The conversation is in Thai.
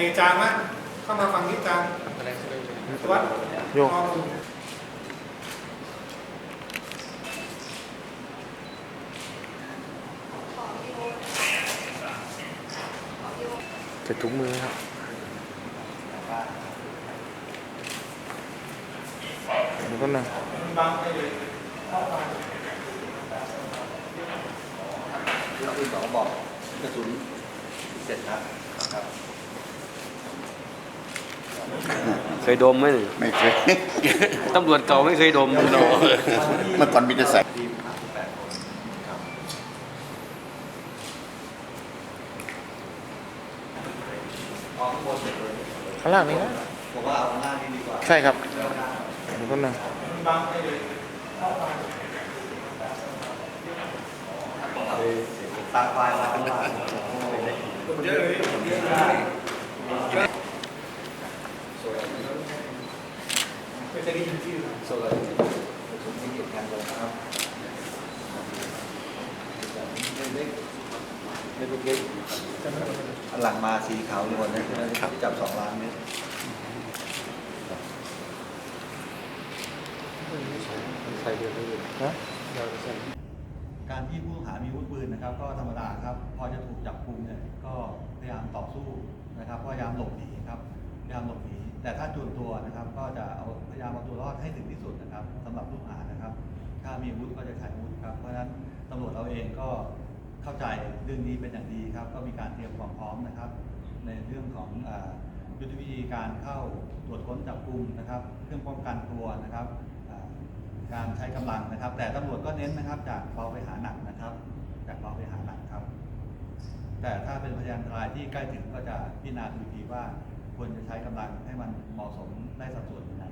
อ้จางมะเข้ามาฟังนิดจางสวัสดิ์โยกมองใส่ถุงมือครับแล้วก็นะบังไปเลยที่เราคุณสองบอกกระสุนเจ็ดนัดครับ เคยดมไหมนี่ไม่เคย ตำรวจเก่าไม่เคยดมเนาะเมื่อก่อนมีแต่ใส่ทีมหาแปดคนครับเอาข้างบนเสร็จเลยข้างล่างนี่นะผมว่าเอาข้างล่างนี่ดีกว่าใช่ครับแล้วก็นะบังไปเลยตางไฟมาข้างล่าง เยอะเลยเยอะเลย ไม่เคยได้ยินชื่อโซลาร์กระสุนที่เก็บแทนเลยนะครับเล็กๆเล็กๆอันหลังมาสีขาวนวลนะใช่ไหมที่จับสองล้านเมตรนะการที่ผู้ต้องหามีอาวุธปืนนะครับ ก็ธรรมดาครับ พอจะถูกจับกุมเนี่ยก็พยายามต่อสู้นะครับพยายามหลบหนีครับพ ยายามหลบหนีแต่ถ้าจูนตัวนะครับ ก็จะเอาพยายามเอาตัวรอดให้ถึงที่สุดนะครับสำหรับผู้ต้องหานะครับ ถ้ามีอาวุธก็จะใช้อาวุธครับเพราะฉะนั้นตำรวจเราเองก็เข้าใจเรื่องนี้เป็นอย่างดีครับ ก็มีการเตรียมความพร้อมนะครับ ในเรื่องของยุทธวิธีการเข้าตรวจค้นจับกลุ่มนะครับ เครื่องป้องกันตัวนะครับการใช้กำลังนะครับ แต่ตำรวจก็เน้นนะครับ จากเบาไปหาหนักนะครับ จากเบาไปหาหนักครับ แต่ถ้าเป็นพยานรายที่ใกล้ถึงก็จะพิจารณาดูทีว่า ควรจะใช้กำลังให้มันเหมาะสมได้สัดส่วนยังไง